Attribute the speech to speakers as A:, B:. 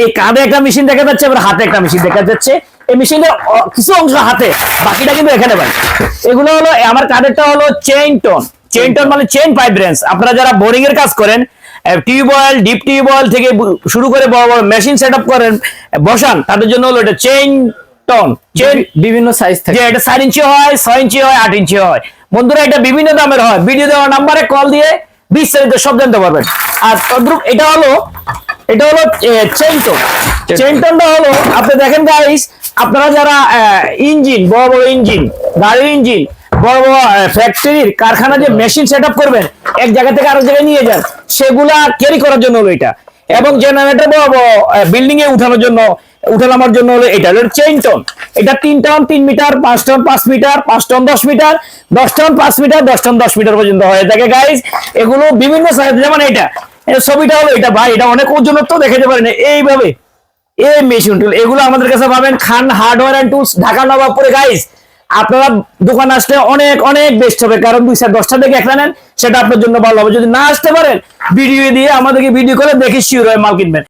A: এই কাঁধে একটা মেশিন দেখা যাচ্ছে আবার হাতে একটা মেশিন দেখা যাচ্ছে। এই মেশিনের কিছু অংশ হাতে বাকিটা কিন্তু এখানে পাই এগুলো হলো আমার কাঁধেরটা হলো চেইন টোন চেইন টোন মানে চেইন পাইপ রেঞ্জ আপনারা যারা বোরিং এর কাজ করেন টিউবওয়েল ডিপ টিউবওয়েল থেকে শুরু করে বড় বড় মেশিন সেট করেন বসান তাদের জন্য হলো এটা চেইন টন চেইন
B: বিভিন্ন সাইজ থাকে।
A: এটা চার ইঞ্চি হয় ছয় ইঞ্চি হয় আট ইঞ্চি হয়। বন্ধুরা এটা বিভিন্ন দামের হয়। ভিডিও দেওয়ার নাম্বারে কল দিয়ে বিস্তারিত সব জানতে পারবেন। আর তদ্রুপ এটা হলো এটা হলো চেইন টোন চেইন টোনটা হলো আপনি দেখেন গাইস আপনারা যারা ইঞ্জিন বড় বড় ইঞ্জিন গাড়ির ইঞ্জিন বড় বড় ফ্যাক্টরির কারখানা যে মেশিন সেট করবেন এক জায়গা থেকে আরেক জায়গায় নিয়ে যান সেগুলা ক্যারি করার জন্য হলো এটা। এবং জেনারেটর বড় বড় বিল্ডিং এ উঠানোর জন্য উঠানামার জন্য হলো এটা হলো চেইন টন এটা তিন টন তিন মিটার পাঁচ টন পাঁচ মিটার পাঁচ টন দশ মিটার দশ টন পাঁচ মিটার দশ টন দশ মিটার পর্যন্ত হয়ে থাকে গাইজ এগুলো বিভিন্ন সাইজ যেমন এটা। ছবিটা হলো এটা ভাই, এটা অনেক ওজনত্ব দেখাতে পারেন। এইভাবে এই মেশিন টুল এগুলো আমাদের কাছে পাবেন Khan hardware and tools Dhaka নবাবপুরে। Guys আপনারা দোকান আসলে অনেক অনেক বেস্ট হবে। কারণ দুই চার দশটা থেকে একটা নেন, সেটা আপনার জন্য ভালো হবে। যদি না আসতে পারেন ভিডিও দিয়ে আমাদেরকে ভিডিও করে দেখে শিওর হয় মাল কিনবেন।